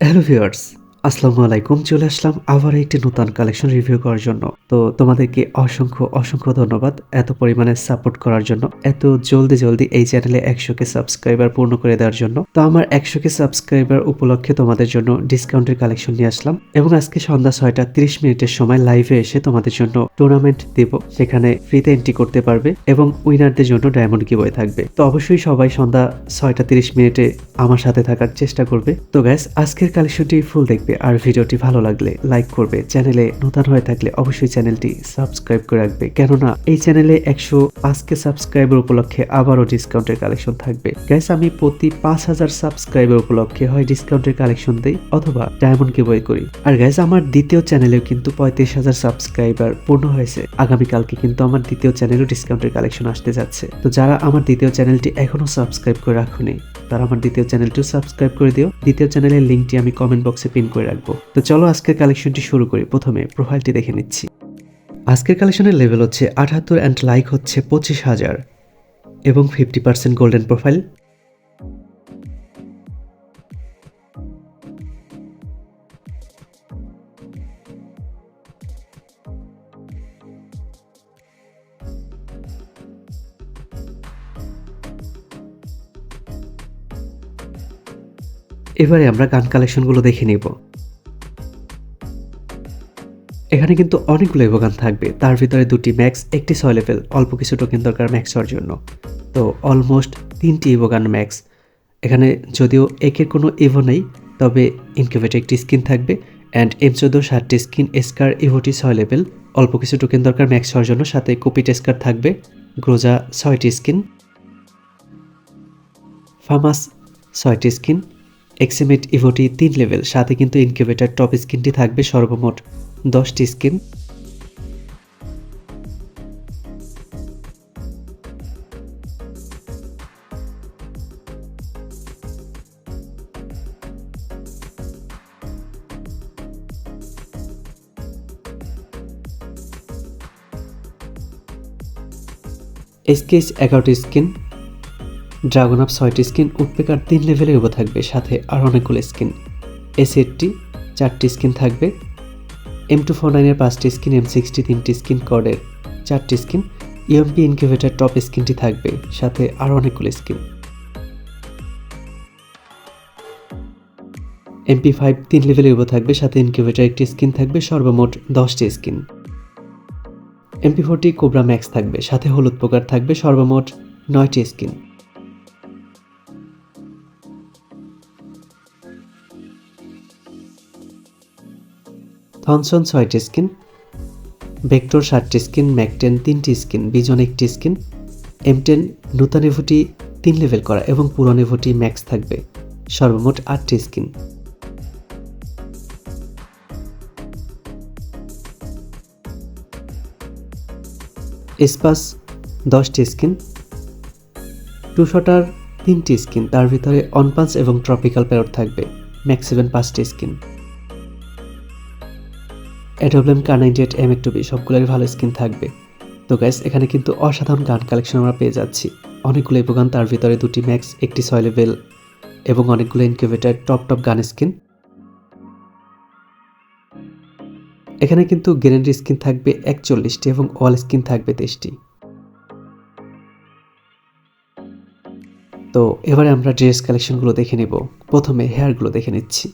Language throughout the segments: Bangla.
হ্যালো ভিউয়ার্স আসসালামু আলাইকুম, চলে আসলাম আবার একটি নতুন কালেকশন রিভিউ করার জন্য। তো তোমাদেরকে অসংখ্য অসংখ্য ধন্যবাদ এত পরিমাণে সাপোর্ট করার জন্য, এত জলদি জলদি এই চ্যানেলে একশো কে সাবস্ক্রাইবার পূর্ণ করে দেওয়ার জন্য। তো আমার একশো কে সাবস্ক্রাইবার উপলক্ষে তোমাদের জন্য ডিসকাউন্টের কালেকশন নিয়ে আসলাম এবং আজকে সন্ধ্যা ছয়টা তিরিশ মিনিটের সময় লাইভে এসে তোমাদের জন্য টুর্নামেন্ট দেব। সেখানে ফ্রিতে এন্ট্রি করতে পারবে এবং উইনারদের জন্য ডায়মন্ড গিবয়ে থাকবে। তো অবশ্যই সবাই সন্ধ্যা ছয়টা তিরিশ মিনিটে আমার সাথে থাকার চেষ্টা করবে। তো গ্যাস আজকের কালেকশনটি ফুল দেখবে। আর ভিডিওটি ভালো লাগলে লাইক করবে। চ্যানেলে নতুন হয়ে থাকলে অবশ্যই চ্যানেলটি সাবস্ক্রাইব করে রাখবে। কেননা এই চ্যানেলে একশো পাঁচকে সাবস্ক্রাইবার উপলক্ষে আবারও ডিসকাউন্টের কালেকশন থাকবে। গ্যাস আমি প্রতি পাঁচ হাজার সাবস্ক্রাইবার উপলক্ষে হয় ডিসকাউন্টের কালেকশন দেই অথবা ডায়মন্ড কে বই করি। আর গ্যাস আমার দ্বিতীয় চ্যানেলেও কিন্তু পঁয়ত্রিশ হাজার সাবস্ক্রাইবার পূর্ণ হয়েছে। আগামীকালকে কিন্তু আমার দ্বিতীয় চ্যানেলও ডিসকাউন্টের কালেকশন আসতে যাচ্ছে। তো যারা আমার দ্বিতীয় চ্যানেলটি এখনও সাবস্ক্রাইব করে রাখুনি, তারা আমার দ্বিতীয় চ্যানেলটিও সাবস্ক্রাইব করে দিও। দ্বিতীয় চ্যানেলের লিঙ্কটি আমি কমেন্ট বক্সে পিন করে রাখব। তো চলো আজকের কালেকশনটি শুরু করি। প্রথমে প্রোফাইলটি দেখে নিচ্ছি। আজকের কালেকশনের লেভেল হচ্ছে আঠাত্তর অ্যান্ড লাইক হচ্ছে পঁচিশ হাজার এবং ফিফটি পার্সেন্ট গোল্ডেন প্রোফাইল এবারে আমরা গান কালেকশনগুলো দেখে নিব। এখানে কিন্তু অনেকগুলো ইভো গান থাকবে। তার ভিতরে দুটি ম্যাক্স, একটি ছয় লেভেল, অল্প কিছু টোকেন দরকার ম্যাক্স হওয়ার জন্য। তো অলমোস্ট তিনটি ইভো গান ম্যাক্স। এখানে যদিও একের কোনো ইভো নেই, তবে ইনকিউবেটর একটি স্কিন থাকবে অ্যান্ড এম চোদ্দ ষাটটি স্কিন এসকার ইভোটি ছয় লেভেল, অল্প কিছু টোকেন দরকার ম্যাক্স হওয়ার জন্য। সাথে কপি টেস্কার থাকবে গ্রোজা ছয়টি স্কিন ফামাস ছয়টি স্কিন এক্সিমেট ইভোটি তিন লেভেল। সাথে কিন্তু ইনকিউবেটার টপ স্কিনটি থাকবে সর্বমোট দশটি স্কিন এসকেস এগারোটি স্কিন, ড্রাগন আপ ছয়টি স্কিন, উৎপেকার তিন লেভেলের উপর থাকবে, সাথে আর অনেকগুলো স্কিন। এস এইটটি চারটি স্কিন থাকবে। এম টু ফোর নাইনের পাঁচটি স্কিন এম সিক্সটি তিনটি স্কিন কর্ডের চারটি স্কিন ইএমপি ইনকিউবেটার টপ স্কিনটি থাকবে, সাথে আরও অনেকগুলো স্কিন এমপি ফাইভ তিন লেভেলের উপর থাকবে, সাথে ইনকিউবেটার একটি স্কিন থাকবে, সর্বমোট দশটি skin MP forty cobra max থাকবে, সাথে হলুদ পোকার থাকবে, সর্বমোট নয়টি স্কিন থনসন ছয়টি স্কিন, ভেক্টর ষাটটি স্কিন, ম্যাকটেন তিনটি স্কিন, বিজন একটি স্কিন এম টেন নূতন এভোটি তিন লেভেল করা এবং পুরন এভোটি ম্যাক্স থাকবে। সর্বমোট আটটি স্কিন। স্পাস দশটি স্কিন, টু শটার তিনটি স্কিন, তার ভিতরে অনপান্স এবং ট্রপিক্যাল প্যারট থাকবে ম্যাক্সিমাম পাঁচটি skin. অ্যাডোবলেম Kar ninety eight M two B সবগুলোরই ভালো স্কিন থাকবে। তো গ্যাস এখানে কিন্তু অসাধারণ গান কালেকশন আমরা পেয়ে যাচ্ছি। অনেকগুলো গান তার ভিতরে দুটি ম্যাক্স একটি ছয় লেভেল এবং অনেকগুলো incubator top top gun skin এখানে কিন্তু গ্যারেন্টি স্কিন থাকবে একচল্লিশটি এবং অল স্কিন থাকবে তেইশটি। তো এবারে আমরা ড্রেস কালেকশনগুলো দেখে নেব। প্রথমে হেয়ারগুলো দেখে নিচ্ছি।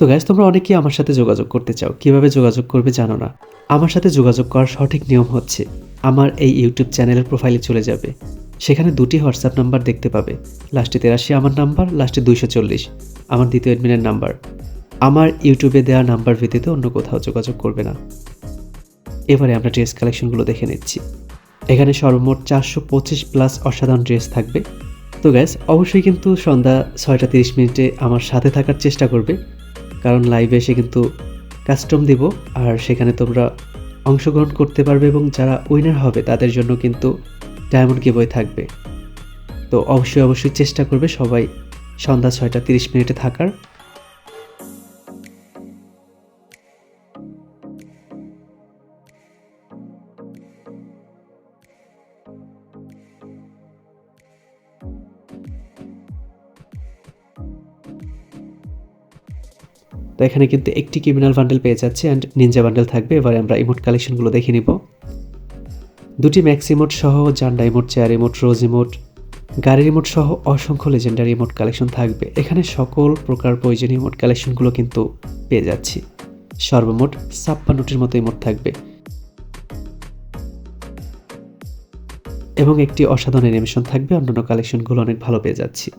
তো গ্যাস তোমরা অনেকেই আমার সাথে যোগাযোগ করতে চাও। কীভাবে যোগাযোগ করবে জানো না? আমার সাথে যোগাযোগ করার সঠিক নিয়ম হচ্ছে, আমার এই ইউটিউব চ্যানেলের প্রোফাইলে চলে যাবে। সেখানে দুটি হোয়াটসঅ্যাপ নাম্বার দেখতে পাবে। লাস্টে তেরাশি আমার নাম্বার লাস্টে দুইশো চল্লিশ আমার দ্বিতীয় অ্যাডমিনের নাম্বার। আমার ইউটিউবে দেওয়া নাম্বার ভিত্তিতে অন্য কোথাও যোগাযোগ করবে না। এবারে আমরা ড্রেস কালেকশনগুলো দেখে নিচ্ছি। এখানে সর্বমোট চারশো পঁচিশ প্লাস অসাধারণ ড্রেস থাকবে। তো গ্যাস অবশ্যই কিন্তু সন্ধ্যা ছয়টা তিরিশ মিনিটে আমার সাথে থাকার চেষ্টা করবে। কারণ লাইভে এসে কিন্তু কাস্টম দিব, আর সেখানে তোমরা অংশগ্রহণ করতে পারবে এবং যারা উইনার হবে, তাদের জন্য কিন্তু ডায়মন্ড বই থাকবে। তো অবশ্যই অবশ্যই চেষ্টা করবে সবাই সন্ধ্যা ছয়টা তিরিশ মিনিটে থাকার। তো এখানে কিন্তু একটি ক্রিমিনাল বান্ডেল পেয়ে যাচ্ছে অ্যান্ড নিনজা বান্ডেল থাকবে। এবারে আমরা ইমোট কালেকশনগুলো দেখে নিব। দুটি ম্যাক্স ইমোট সহ জান্ডা emote chair emote rose emote গাড়ির ইমোট সহ অসংখ্য লেজেন্ডারি ইমোট কালেকশন থাকবে। এখানে সকল প্রকার প্রয়োজনীয় ইমোট কালেকশনগুলো কিন্তু পেয়ে যাচ্ছি। সর্বমোট ছাপ্পান্নটির মতো ইমোট থাকবে। এবং একটি অসাধারণ অ্যানিমেশন থাকবে, অন্যান্য কালেকশনগুলো অনেক ভালো পেয়ে যাচ্ছি।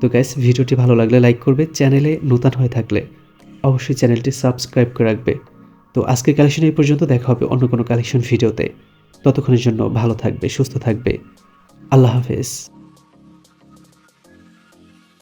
তো গাইস ভিডিওটি ভালো লাগলে লাইক করবে। চ্যানেলে নতুন হয়ে থাকলে অবশ্যই চ্যানেলটি সাবস্ক্রাইব করে রাখবে। তো আজকে কালেকশন এই পর্যন্ত, দেখা হবে অন্য কোনো কালেকশন ভিডিওতে ততক্ষণের জন্য ভালো থাকবে, সুস্থ থাকবে। আল্লাহ হাফেজ।